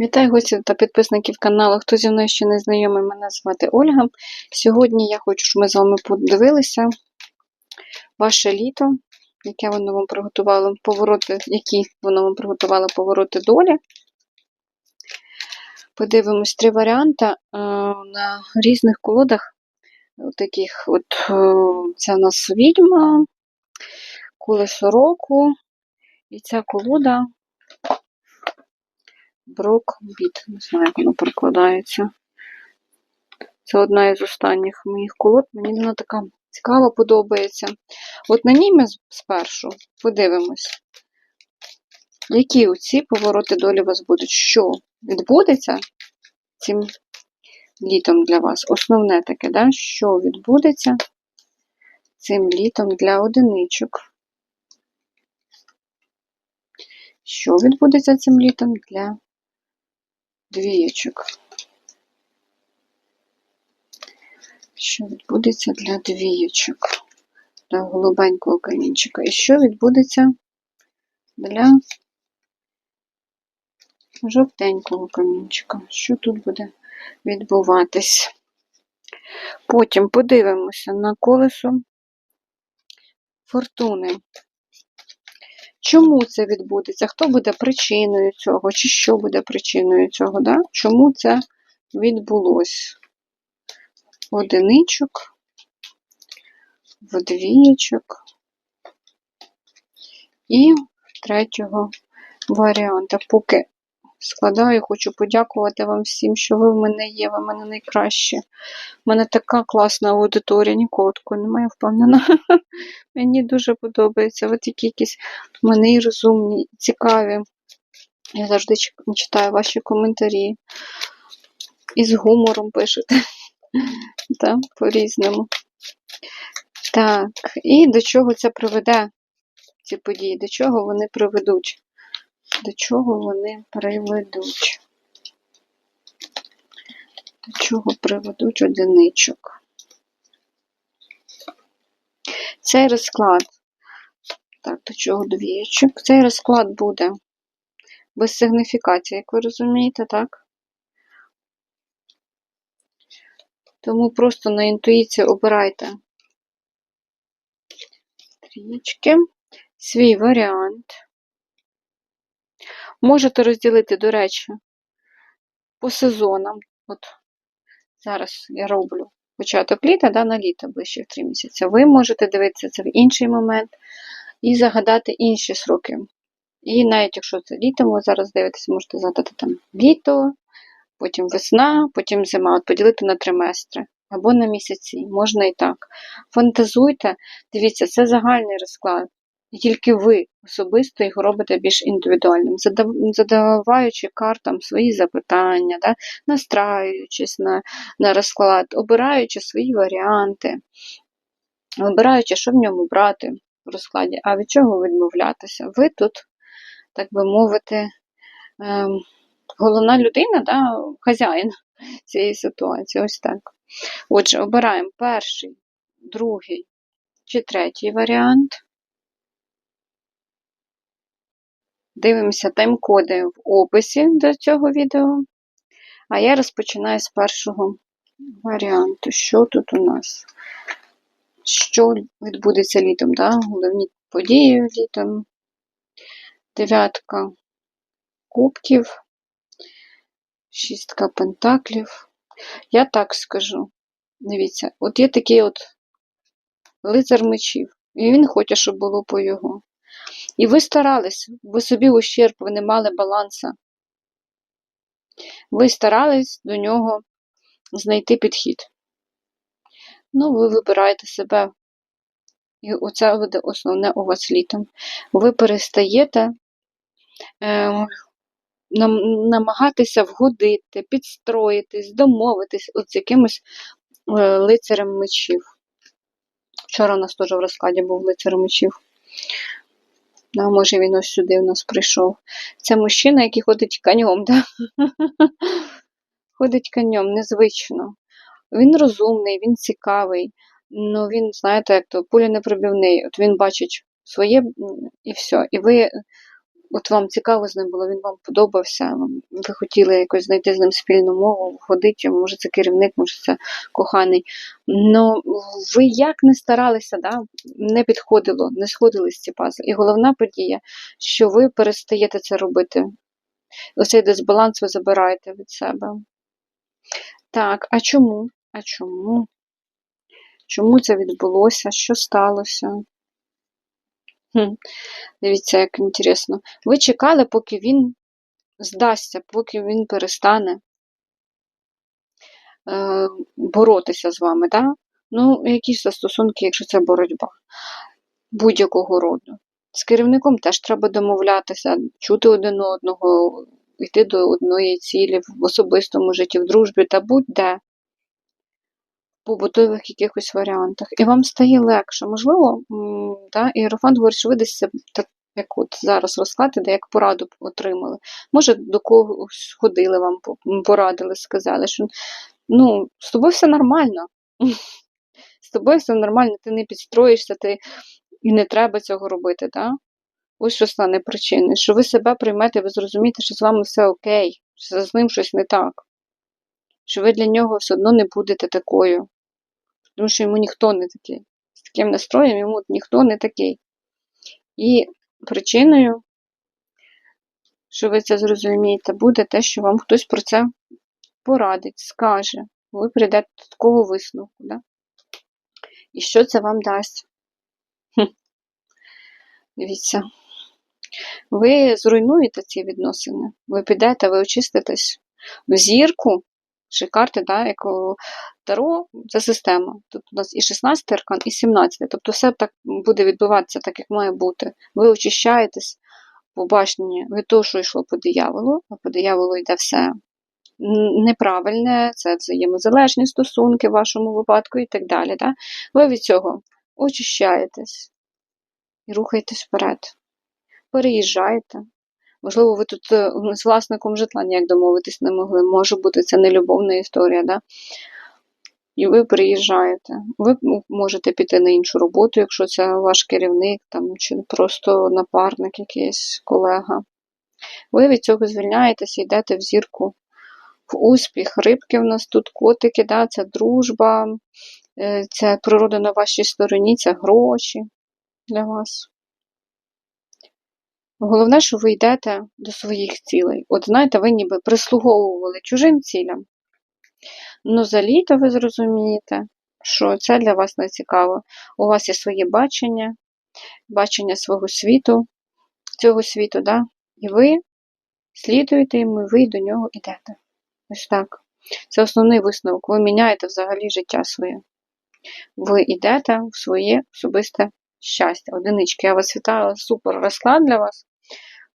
Вітаю гостів та підписників каналу. Хто зі мною ще не знайомий, мене звати Ольга. Сьогодні я хочу, щоб ми з вами подивилися ваше літо, яке воно вам приготувало повороти, які воно вам приготувало повороти долі. Подивимось три варіанти е, на різних колодах. Таких от е, це у нас відьма, колесо року, і ця колода Брокбіт. Не знаю, як воно перекладається. Це одна із останніх моїх колод. Мені вона така цікава, подобається. От на ній ми спершу подивимось, які оці повороти долі у вас будуть. Що відбудеться цим літом для вас? Основне таке, да? що відбудеться цим літом для одиничок. Що відбудеться цим літом для двієчок. Що відбудеться для двієчок, для голубенького камінчика. І що відбудеться для жовтенького камінчика? Що тут буде відбуватись? Потім подивимося на колесо фортуни. Чому це відбудеться? Хто буде причиною цього? Чи що буде причиною цього? Да? Чому це відбулось? Одиничок, вдвієчок і третього варіанта. Поки складаю, хочу подякувати вам всім, що ви в мене є, ви в мене найкращі. У мене така класна аудиторія, нікого такого немає, впевнена. Мені дуже подобається. Ви такі якісь в мене і розумні, і цікаві. Я завжди читаю ваші коментарі. І з гумором пишете. Так, по-різному. Так, і до чого це приведе, ці події? До чого вони приведуть? До чого вони приведуть? До чого приведуть одиничок? Цей розклад, так, до чого двієчок? Цей розклад буде без сигніфікації, як ви розумієте, так? Тому просто на інтуїцію обирайте трічки, свій варіант. Можете розділити, до речі, по сезонам. От зараз я роблю початок літа да, на літо ближче в 3 місяці. Ви можете дивитися це в інший момент і загадати інші сроки. І навіть якщо це літо, ви зараз дивитеся, можете загадати там літо, потім весна, потім зима. От поділити на триместри або на місяці. Можна і так. Фантазуйте, дивіться, це загальний розклад. І тільки ви особисто його робите більш індивідуальним, задаваючи картам свої запитання, да? настраюючись на на розклад, обираючи свої варіанти, обираючи, що в ньому брати в розкладі, а від чого відмовлятися. Ви тут, так би мовити, ем, головна людина, да? хазяїн цієї ситуації. Ось так. Отже, обираємо перший, другий чи третій варіант. Дивимося тайм-коди в описі до цього відео. А я розпочинаю з першого варіанту. Що тут у нас? Що відбудеться літом? Да? Головні події літом. Дев'ятка кубків, шістка пентаклів. Я так скажу. Дивіться, от є такий от лицар мечів. І він хоче, щоб було по його. І ви старались, ви собі ущерб, ви не мали баланса. Ви старались до нього знайти підхід. Ну, ви вибираєте себе. І оце буде основне у вас літом. Ви перестаєте е, намагатися вгодити, підстроїтись, домовитись от з якимось е, лицарем мечів. Вчора у нас теж в розкладі був лицар мечів. А може він ось сюди у нас прийшов. Це мужчина, який ходить каньом, да? ходить каньом, незвично. Він розумний, він цікавий, ну він, знаєте, як то пуля непробівний. От він бачить своє і все. І ви от вам цікаво з ним було, він вам подобався, ви хотіли якось знайти з ним спільну мову, ходити, може це керівник, може це коханий. Ну ви як не старалися, да, не підходило, не сходились ці пазли. І головна подія, що ви перестаєте це робити. Оцей дисбаланс ви забираєте від себе. Так, а чому? А чому? Чому це відбулося? Що сталося? Дивіться, як інтересно. Ви чекали, поки він здасться, поки він перестане е, боротися з вами, да? Ну, якісь це стосунки, якщо це боротьба будь-якого роду. З керівником теж треба домовлятися, чути один одного, йти до одної цілі в особистому житті, в дружбі та будь-де. Побутових якихось варіантах. І вам стає легше. Можливо, да, Іерофант говорить, що ви десь так, як от зараз розклад, де як пораду отримали. Може, до когось ходили вам, порадили, сказали, що ну, з тобою все нормально. З тобою все нормально, ти не підстроїшся, ти і не треба цього робити, да? Ось що стане причиною, що ви себе приймете, ви зрозумієте, що з вами все окей, що з ним щось не так, що ви для нього все одно не будете такою, тому що йому ніхто не такий. З таким настроєм йому ніхто не такий. І причиною, що ви це зрозумієте, буде те, що вам хтось про це порадить, скаже, ви прийдете до такого висновку. Да? І що це вам дасть? Дивіться. Ви зруйнуєте ці відносини. Ви підете, ви очиститесь в зірку, чи карти, да, як Таро, це система. Тут у нас і 16 аркан, і 17. Тобто все так буде відбуватися так, як має бути. Ви очищаєтесь по башні від того, що йшло по дияволу, а по дияволу йде все неправильне, це взаємозалежні стосунки в вашому випадку і так далі. Да? Ви від цього очищаєтесь і рухаєтесь вперед переїжджаєте. Можливо, ви тут е, з власником житла ніяк домовитись не могли. Може бути, це не любовна історія, да? І ви приїжджаєте. Ви можете піти на іншу роботу, якщо це ваш керівник, там, чи просто напарник якийсь колега. Ви від цього звільняєтеся, йдете в зірку, в успіх. Рибки в нас тут котики, да? це дружба, е, це природа на вашій стороні, це гроші для вас. Головне, що ви йдете до своїх цілей. От знаєте, ви ніби прислуговували чужим цілям. Ну, за літо ви зрозумієте, що це для вас не цікаво. У вас є своє бачення, бачення свого світу, цього світу, да? і ви слідуєте йому, і ви до нього йдете. Ось так. Це основний висновок. Ви міняєте взагалі життя своє. Ви йдете в своє особисте щастя. Одинички. Я вас вітаю, супер розклад для вас.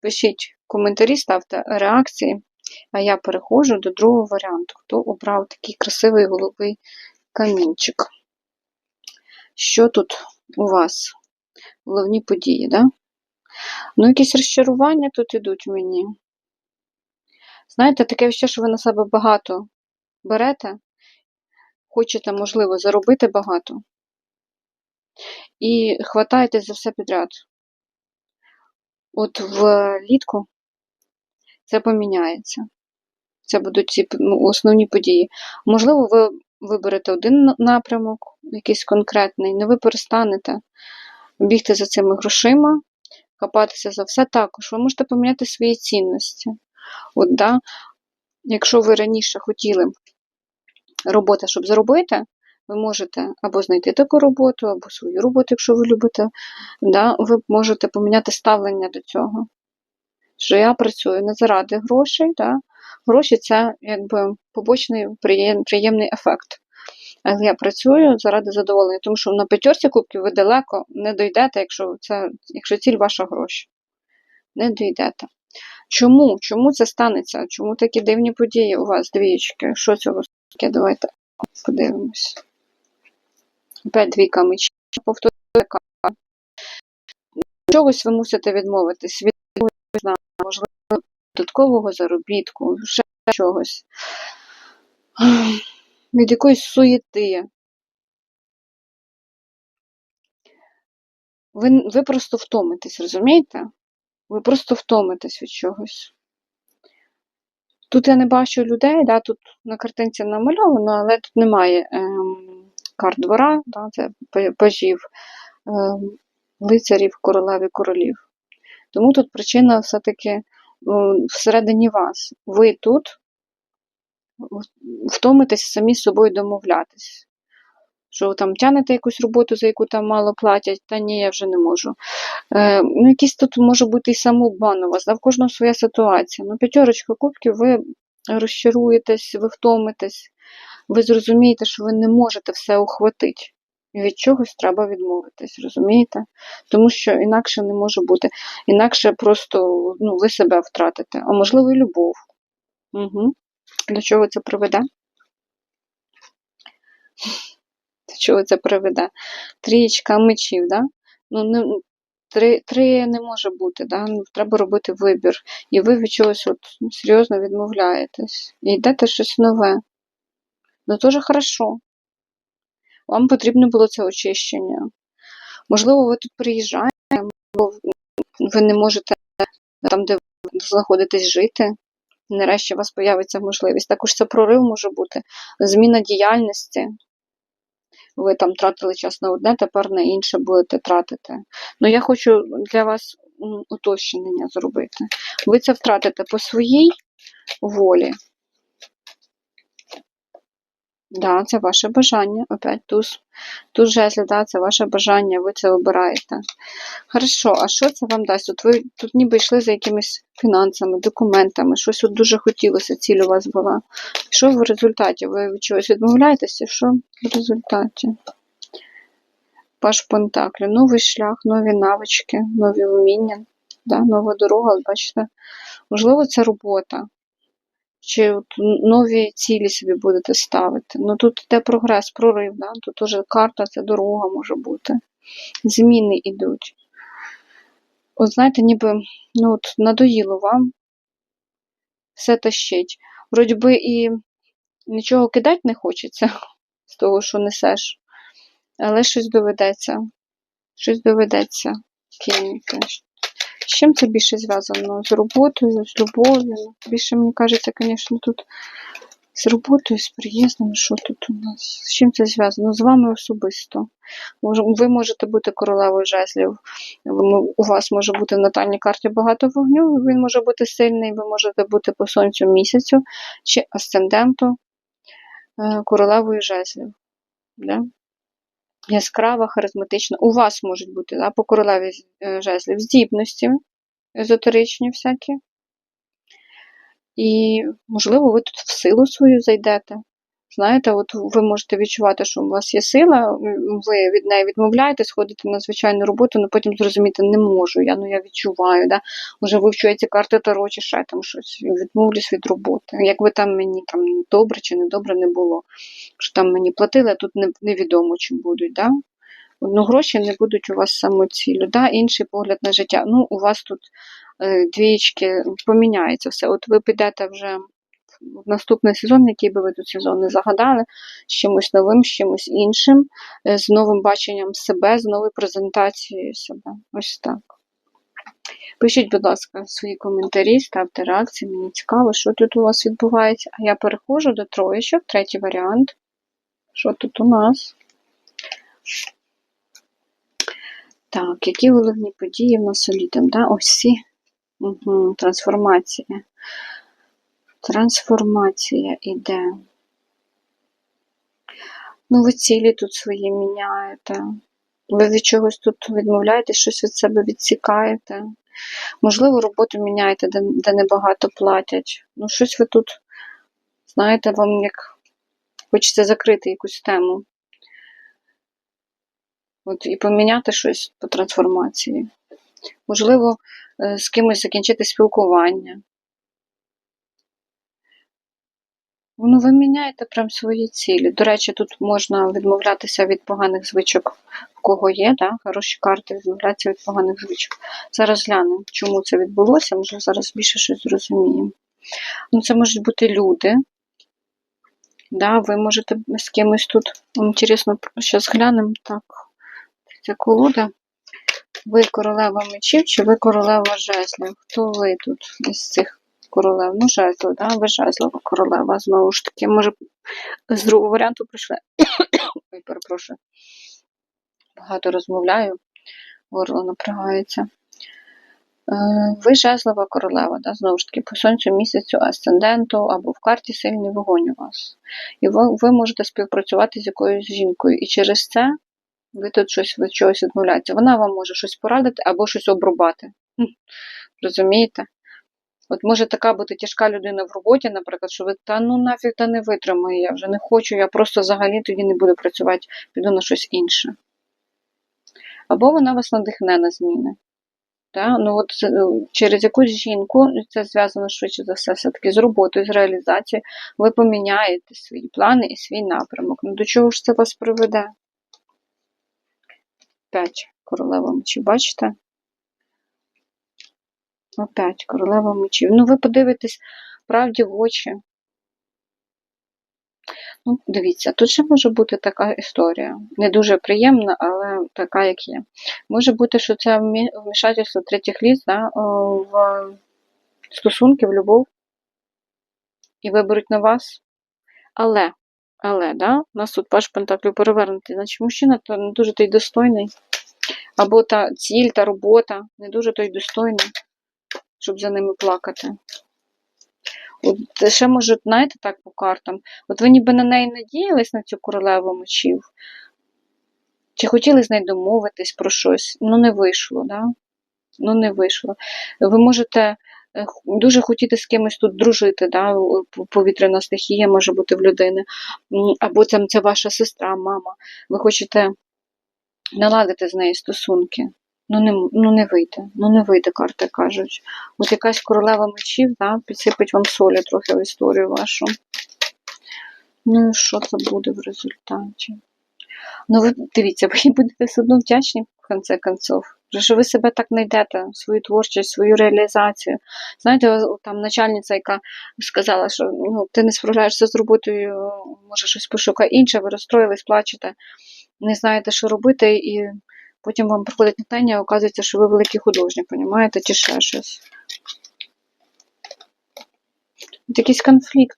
Пишіть коментарі, ставте реакції, а я переходжу до другого варіанту. Хто обрав такий красивий голубий камінчик? Що тут у вас? Головні події, да? Ну, якісь розчарування тут ідуть мені. Знаєте, таке ще, що ви на себе багато берете, хочете, можливо, заробити багато. І хватаєтесь за все підряд. От влітку це поміняється. Це будуть ці ну, основні події. Можливо, ви виберете один напрямок, якийсь конкретний, не ви перестанете бігти за цими грошима, хапатися за все також. Ви можете поміняти свої цінності. От, да, якщо ви раніше хотіли роботи, щоб заробити, ви можете або знайти таку роботу, або свою роботу, якщо ви любите. Да, ви можете поміняти ставлення до цього. Що я працюю не заради грошей, да, Гроші це якби побочний приємний ефект. Але я працюю заради задоволення, тому що на п'ятерці кубків ви далеко не дійдете, якщо це, якщо ціль ваша гроші. Не дійдете. Чому? Чому це станеться? Чому такі дивні події у вас, двієчки? Що вас таке? Давайте подивимось. Двійка мечів. Повторюю, чогось ви мусите відмовитись від можливо, додаткового заробітку, ще чогось. Від якоїсь суєти. Ви, ви просто втомитесь, розумієте? ви просто втомитесь від чогось. Тут я не бачу людей, да, тут на картинці намальовано, але тут немає ем, карт двора, да, це пажів, ем, лицарів, королев і королів. Тому тут причина все-таки всередині вас. Ви тут втомитесь самі з собою домовлятись. Що там тянете якусь роботу, за яку там мало платять, та ні, я вже не можу. Е, ну, якийсь тут може бути і самообман у вас, да, в кожного своя ситуація. Ну, п'ятерочка кубків, ви розчаруєтесь, ви втомитесь, ви зрозумієте, що ви не можете все ухватити. Від чогось треба відмовитись, розумієте? Тому що інакше не може бути. Інакше просто ну, ви себе втратите, а можливо і любов. Угу. До чого це приведе? До чого це приведе? Трієчка мечів, да? Ну, не, три, три не може бути, да? Ну, треба робити вибір. І ви від чогось от, серйозно відмовляєтесь. І йдете щось нове. Ну, теж хорошо. Вам потрібно було це очищення. Можливо, ви тут приїжджаєте, бо ви не можете там, де ви знаходитесь, жити. Нарешті у вас появиться можливість. Також це прорив може бути, зміна діяльності. Ви там тратили час на одне, тепер на інше будете тратити. Ну, я хочу для вас уточнення зробити. Ви це втратите по своїй волі. Да, це ваше бажання. Опять туз. Туз жезлів, да, це ваше бажання, ви це обираєте. Хорошо, а що це вам дасть? От ви тут ніби йшли за якимись фінансами, документами, щось от дуже хотілося, ціль у вас була. Що в результаті? Ви від чогось відмовляєтеся? Що в результаті? Паш Пентаклі, новий шлях, нові навички, нові вміння, да, нова дорога, бачите. Можливо, це робота. Чи от нові цілі собі будете ставити. Ну тут йде прогрес, прорив, да? тут теж карта, це дорога може бути. Зміни йдуть. От знаєте, ніби ну, от надоїло вам все тащить. Вроді би і нічого кидати не хочеться з того, що несеш, але щось доведеться. Щось доведеться кинути. З чим це більше зв'язано? З роботою, з любов'ю? Більше, мені кажеться, звісно, тут з роботою, з приїздом, що тут у нас? З чим це зв'язано? З вами особисто. Ви можете бути королевою жезлів. У вас може бути в натальній карті багато вогню, він може бути сильний, ви можете бути по сонцю місяцю чи асценденту е, королевою жезлів. Да? Яскрава, харизматична. У вас можуть бути да, по королеві е, жезлів здібності езотеричні всякі. І, можливо, ви тут в силу свою зайдете. Знаєте, от ви можете відчувати, що у вас є сила, ви від неї відмовляєтесь, ходите на звичайну роботу, але потім зрозуміти не можу. Я ну я відчуваю, да? Може, вивчу ці карти таро, чи ще там щось, відмовлюсь від роботи. Якби там мені там добре чи не добре не було. Що там мені платили, а тут не, невідомо, чи будуть. Да? Ну, гроші не будуть у вас самоціллю. Да? Інший погляд на життя. Ну, у вас тут е, двічки поміняється все. От ви підете вже наступний сезон, який би ви тут сезон не загадали, з чимось новим, з чимось іншим, е, з новим баченням себе, з новою презентацією себе. Ось так. Пишіть, будь ласка, свої коментарі, ставте реакції, мені цікаво, що тут у вас відбувається. А я переходжу до троєчок, третій варіант. Що тут у нас? Так, які головні події в нас літом? Да? Ось ці. Угу, трансформація. Трансформація іде. Ну, ви цілі тут свої міняєте. Ви від чогось тут відмовляєтесь, щось від себе відсікаєте. Можливо, роботу міняєте, де, де небагато платять. Ну, щось ви тут, знаєте, вам як хочеться закрити якусь тему. От, і поміняти щось по трансформації. Можливо, е, з кимось закінчити спілкування. Ну, ви міняєте прям свої цілі. До речі, тут можна відмовлятися від поганих звичок, в кого є, да? хороші карти, відмовлятися від поганих звичок. Зараз глянемо, чому це відбулося, може зараз більше щось зрозуміємо. Ну, це можуть бути люди. Да, ви можете з кимось тут. Інтересно, зараз глянемо так. Це колода. Ви королева мечів чи ви королева жезлів? Хто ви тут із цих королев? Ну, жезло, да? ви жезлова королева, знову ж таки. Може, з другого варіанту прийшли. Ой, перепрошую. Багато розмовляю, горло напрягається. Е, Ви жезлова королева, да? знову ж таки, по сонцю, місяцю, асценденту або в карті сильний вогонь у вас. І ви, ви можете співпрацювати з якоюсь жінкою. І через це ви тут щось від чогось відмовляєте. Вона вам може щось порадити або щось обрубати. Розумієте? От може така бути тяжка людина в роботі, наприклад, що ви та ну нафіг та не витримаю, я вже не хочу, я просто взагалі тоді не буду працювати, піду на щось інше. Або вона вас надихне на зміни. Та? Ну, от, е, через якусь жінку, це зв'язано швидше за все, все-таки з роботою, з реалізацією, ви поміняєте свої плани і свій напрямок. Ну, до чого ж це вас приведе? Опять королева мечів, бачите? Опять королева мечів. Ну, ви подивитесь правді в очі. Ну, дивіться, тут ще може бути така історія. Не дуже приємна, але така, як є. Може бути, що це вмі- вмішательство третіх ліс да, в стосунки, в любов, і виберуть на вас. Але, але, да, у нас тут паш Пентаклів перевернутий, значить мужчина то не дуже той достойний. Або та ціль, та робота не дуже той достойний, щоб за ними плакати. От ще може, знаєте, так по картам. От ви ніби на неї надіялись на цю королеву мечів, чи хотіли з нею домовитись про щось, ну не вийшло, да? Ну не вийшло. Ви можете е, дуже хотіти з кимось тут дружити, да? повітряна стихія може бути в людини, або це, це ваша сестра, мама. Ви хочете наладити з нею стосунки. Ну не, ну не вийде, ну не вийде, карти кажуть. От якась королева мечів, да, підсипить вам солі трохи в історію вашу. Ну і що це буде в результаті? Ну, ви дивіться, ви будете все одно вдячні в кінці концов. Що ви себе так знайдете, свою творчість, свою реалізацію. Знаєте, там начальниця, яка сказала, що ну, ти не справляєшся з роботою, може щось пошукай інше, ви розстроїлись, плачете, не знаєте, що робити, і потім вам приходить натхнення, оказується, що ви великий художник, понімаєте, чи ще щось. Якийсь конфлікт.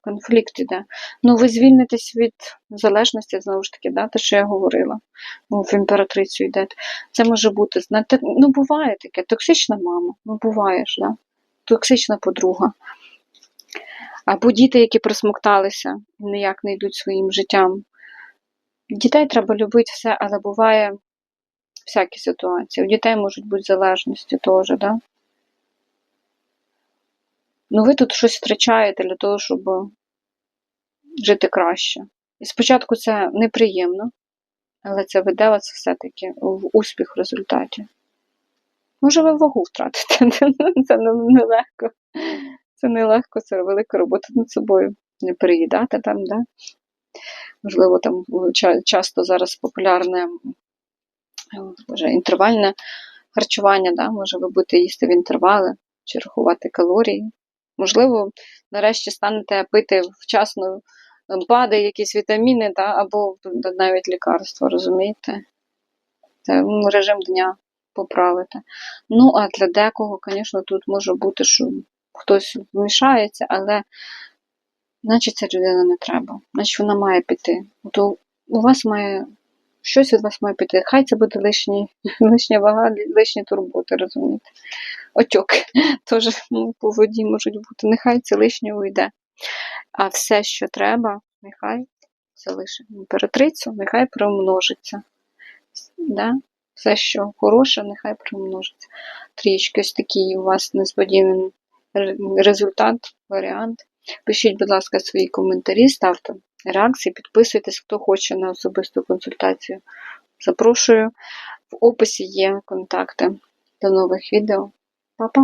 Конфлікт іде. Ну, ви звільнитесь від залежності, знову ж таки, да, те, що я говорила. Ну, в імператрицю йдете. Це може бути, знаєте, ну буває таке, токсична мама, ну буває ж, да? токсична подруга. Або діти, які присмокталися, ніяк не йдуть своїм життям. Дітей треба любити все, але буває всякі ситуації. У дітей можуть бути залежності теж, да? Ну, ви тут щось втрачаєте для того, щоб жити краще. І спочатку це неприємно, але це веде вас все-таки в успіх в результаті. Може, ви вагу втратите. Це не- нелегко. Це нелегко, це велика робота над собою. Не переїдати там, да? Можливо, там часто зараз популярне е, боже, інтервальне харчування, да? може ви будете їсти в інтервали чи рахувати калорії. Можливо, нарешті станете пити вчасно БАДи, якісь вітаміни, да? або навіть лікарства, розумієте? Це режим дня поправити. Ну, а для декого, звісно, тут може бути, що хтось вмішається, але значить ця людина не треба. Значить вона має піти. То у вас має щось від вас має піти. Хай це буде лишні, лишня вага, лишні турботи, розумієте? Отьок теж ну, по воді можуть бути. Нехай це лишнє уйде. А все, що треба, нехай залишить імператрицю, нехай примножиться. Да? Все, що хороше, нехай примножиться. Трішки ось такий у вас несподіваний результат, варіант. Пишіть, будь ласка, свої коментарі, ставте реакції, підписуйтесь, хто хоче на особисту консультацію. Запрошую. В описі є контакти до нових відео. Па-па!